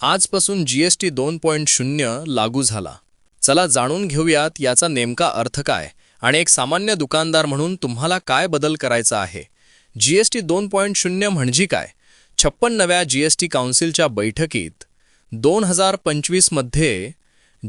आजपासून जीएसटी दोन पॉईंट शून्य लागू झाला. चला जाणून घेऊयात याचा नेमका अर्थ काय आणि एक सामान्य दुकानदार म्हणून तुम्हाला काय बदल करायचा आहे. जीएसटी दोन पॉईंट शून्य म्हणजे काय? छप्पन नव्या जीएसटी काउन्सिलच्या बैठकीत दोन हजार पंचवीसमध्ये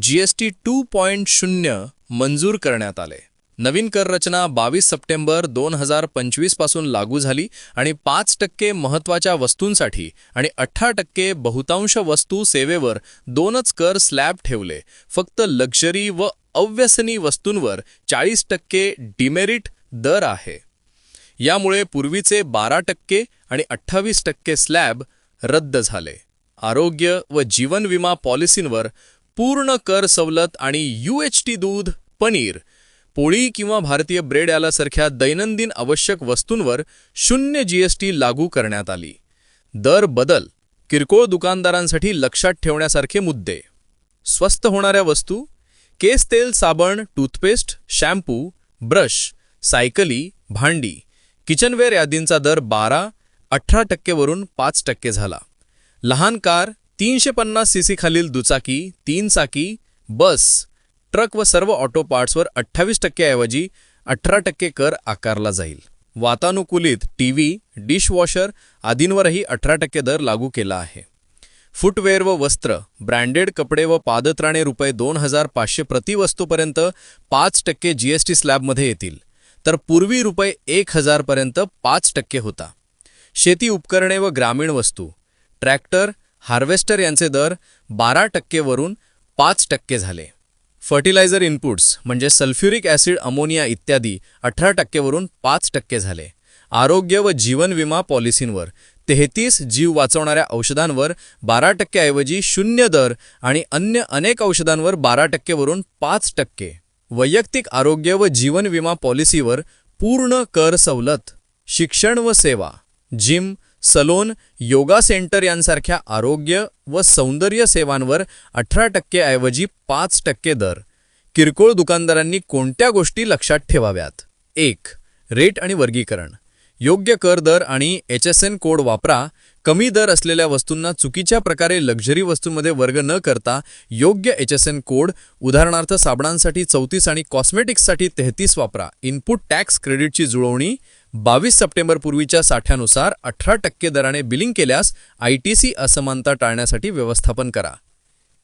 जीएसटी टू पॉईंट शून्य मंजूर करण्यात आले. नवीन कर रचना बावीस सप्टेंबर दोन हजार पंचवीसपासून लागू झाली आणि पाच टक्के महत्त्वाच्या वस्तूंसाठी आणि अठरा टक्के बहुतांश वस्तू सेवेवर दोनच कर स्लॅब ठेवले. फक्त लक्झरी व अव्यसनी वस्तूंवर चाळीस टक्के डिमेरिट दर आहे. यामुळे पूर्वीचे बारा टक्के आणि अठ्ठावीस टक्के स्लॅब रद्द झाले. आरोग्य व जीवन विमा पॉलिसींवर पूर्ण कर सवलत आणि यू एच टी दूध पनीर पोळी किंवा भारतीय ब्रेड यालासारख्या दैनंदिन आवश्यक वस्तूंवर शून्य जीएसटी लागू करण्यात आली. दर बदल किरकोळ दुकानदारांसाठी लक्षात ठेवण्यासारखे मुद्दे. स्वस्त होणाऱ्या वस्तू केस तेल साबण टूथपेस्ट शॅम्पू ब्रश सायकली भांडी किचनवेअर यादींचा दर बारा अठरा टक्केवरून पाच टक्के झाला. लहान कार तीनशे पन्नास सी खालील दुचाकी तीन चाकी बस ट्रक व सर्व ऑटो पार्ट्सवर अठ्ठावीस टक्केऐवजी अठरा टक्के कर आकारला जाईल. वातानुकूलित टी व्ही डिशवॉशर आदींवरही अठरा टक्के दर लागू केला आहे. फुटवेअर व वस्त्र ब्रँडेड कपडे व पादत्राणे रुपये दोन हजार पाचशे प्रतिवस्तूपर्यंत पाच टक्के जी एस टी स्लॅबमध्ये येतील तर पूर्वी रुपये एक हजारपर्यंत पाच टक्के होता. शेती उपकरणे व ग्रामीण वस्तू ट्रॅक्टर हार्वेस्टर यांचे दर बारा टक्केवरून पाच टक्के झाले. फर्टिलायझर इनपुट्स म्हणजे सल्फ्युरिक ॲसिड अमोनिया इत्यादी अठरा टक्केवरून पाच टक्के झाले. आरोग्य व जीवन विमा पॉलिसींवर तेहतीस जीव वाचवणाऱ्या औषधांवर बारा टक्केऐवजी शून्य दर आणि अन्य अनेक औषधांवर बारा टक्केवरून पाच टक्के. वैयक्तिक आरोग्य व जीवन विमा पॉलिसीवर पूर्ण कर सवलत शिक्षण व सेवा जिम सलोन योगा सेंटर यांसारख्या आरोग्य व सौंदर्य सेवांवर अठरा टक्केऐवजी पाच टक्के दर. किरकोळ दुकानदारांनी कोणत्या गोष्टी लक्षात ठेवाव्यात? एक रेट आणि वर्गीकरण. योग्य कर दर आणि एच एस एन कोड वापरा. कमी दर असलेल्या वस्तूंना चुकीच्या प्रकारे लक्झरी वस्तूंमध्ये वर्ग न करता योग्य एच एस एन कोड उदाहरणार्थ साबणांसाठी चौतीस आणि कॉस्मेटिक्ससाठी तेहतीस वापरा. इनपुट टॅक्स क्रेडिटची जुळवणी. बावीस सप्टेंबरपूर्वीच्या साठ्यानुसार अठरा टक्के दराने बिलिंग केल्यास आय टी सी असमानता टाळण्यासाठी व्यवस्थापन करा.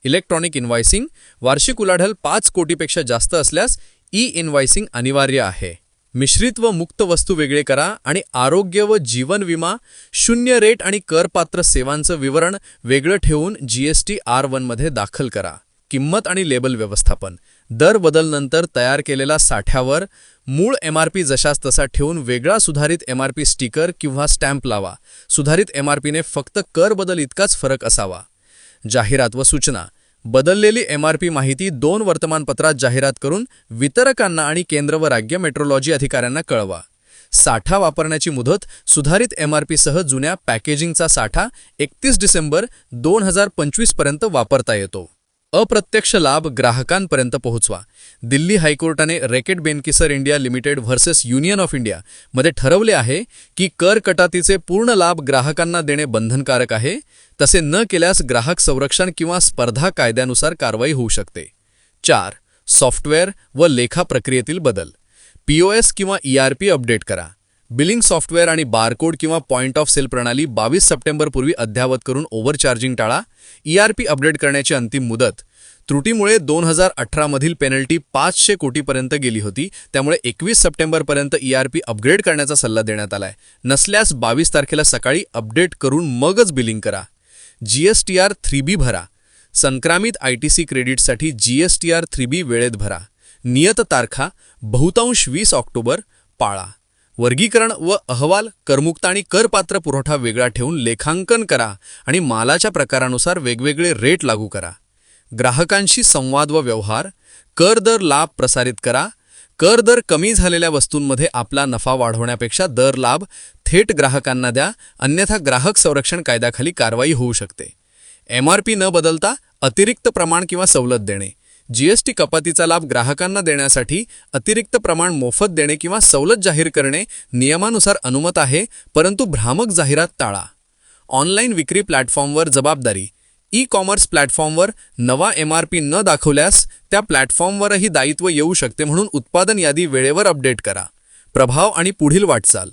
इलेक्ट्रॉनिक इन्व्हायसिंग वार्षिक उलाढाल पाच कोटीपेक्षा जास्त असल्यास ई इन्व्हायसिंग अनिवार्य आहे. मिश्रित व मुक्त वस्तू वेगळे करा आणि आरोग्य व जीवन विमा शून्य रेट आणि करपात्र सेवांचं विवरण वेगळं ठेवून जी एस टी आर वनमध्ये दाखल करा. किंमत आणि लेबल व्यवस्थापन. दर बदलनंतर तयार केलेला साठ्यावर मूळ एम आर पी जशास तसा ठेवून वेगळा सुधारित एम आर पी स्टिकर किंवा स्टॅम्प लावा. सुधारित एम आर पीने फक्त कर बदल इतकाच फरक असावा. जाहिरात व सूचना. बदललेली एम आर पी माहिती दोन वर्तमानपत्रात जाहिरात करून वितरकांना आणि केंद्र व राज्य मेट्रोलॉजी अधिकाऱ्यांना कळवा. साठा वापरण्याची मुदत सुधारित एम आर पीसह जुन्या पॅकेजिंगचा साठा एकतीस डिसेंबर दोन हजार पंचवीसपर्यंत वापरता येतो. अप्रत्यक्ष लाभ ग्राहकांपर्यंत पोहोचवा. दिल्ली हायकोर्टाने Reckitt Benckiser India limited versus union of India मध्ये ठरवले आहे की कर कटातीचे पूर्ण लाभ ग्राहकांना देणे बंधनकारक आहे तसे न केल्यास ग्राहक संरक्षण किंवा स्पर्धा कायद्यानुसार कारवाई होऊ शकते. चार सॉफ्टवेअर व लेखा प्रक्रियेतील बदल पीओएस किंवा ईआरपी अपडेट करा. बिलिंग सॉफ्टवेअर आणि बारकोड किंवा पॉइंट ऑफ सेल प्रणाली बावीस सप्टेंबरपूर्वी अद्यावत करून ओव्हरचार्जिंग टाळा ईआरपी अपडेट करण्याची अंतिम मुदत. त्रुटीमुळे दोन हजार अठरामधील पेनल्टी पाचशे कोटीपर्यंत गेली होती. त्यामुळे एकवीस सप्टेंबरपर्यंत ईआरपी अपग्रेड करण्याचा सल्ला देण्यात आलाय. नसल्यास बावीस तारखेला सकाळी अपडेट करून मगच बिलिंग करा. G S T R three B भरा. संक्रामित I T C क्रेडिटसाठी G S T R three B वेळेत भरा. नियत तारखा बहुतांश वीस ऑक्टोबर पाळा. वर्गीकरण व अहवाल करमुक्त आणि करपात्र पुरवठा वेगळा ठेवून लेखांकन करा आणि मालाच्या प्रकारानुसार वेगवेगळे रेट लागू करा. ग्राहकांशी संवाद व व्यवहार कर दर लाभ प्रसारित करा कर दर कमी झालेल्या वस्तूंमध्ये आपला नफा वाढवण्यापेक्षा दर लाभ थेट ग्राहकांना द्या अन्यथा ग्राहक संरक्षण कायद्याखाली कारवाई होऊ शकते. एम न बदलता अतिरिक्त प्रमाण किंवा सवलत देणे. जीएसटी कपातीचा लाभ ग्राहकांना देण्यासाठी अतिरिक्त प्रमाण मोफत देणे किंवा सवलत जाहीर करणे नियमानुसार अनुमत आहे परंतु भ्रामक जाहिरात टाळा. ऑनलाईन विक्री प्लॅटफॉर्मवर जबाबदारी. ई कॉमर्स प्लॅटफॉर्मवर नवा एम आर पी न दाखवल्यास त्या प्लॅटफॉर्मवरही दायित्व येऊ शकते म्हणून उत्पादन यादी वेळेवर अपडेट करा. प्रभाव आणि पुढील वाटचाल.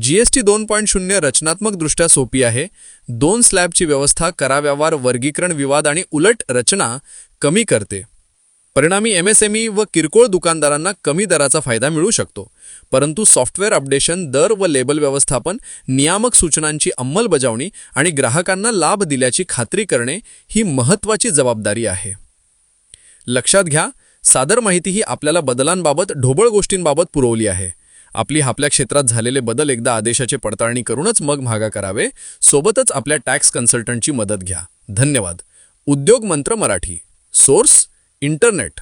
जीएसटी दोन पॉईंट शून्य रचनात्मकदृष्ट्या सोपी आहे. दोन स्लॅबची व्यवस्था कराव्यावर वर्गीकरण विवाद आणि उलट रचना कमी करते. परिणामी एम एस एम ई व किरकोळ दुकानदारांना कमी दराचा फायदा मिळू शकतो. परंतु सॉफ्टवेअर अपडेशन दर व लेबल व्यवस्थापन नियामक सूचनांची अंमलबजावणी आणि ग्राहकांना लाभ दिल्याची खात्री करणे ही महत्त्वाची जबाबदारी आहे. लक्षात घ्या सादर माहिती ही आपल्याला बदलांबाबत ढोबळ गोष्टींबाबत पुरवली आहे. आपली आपल्या क्षेत्रात झालेले बदल एकदा आदेशाची पडताळणी करूनच मग मागा करावे. सोबतच आपल्या टॅक्स कन्सल्टंटची मदत घ्या. धन्यवाद. उद्योग मंत्र मराठी. Source internet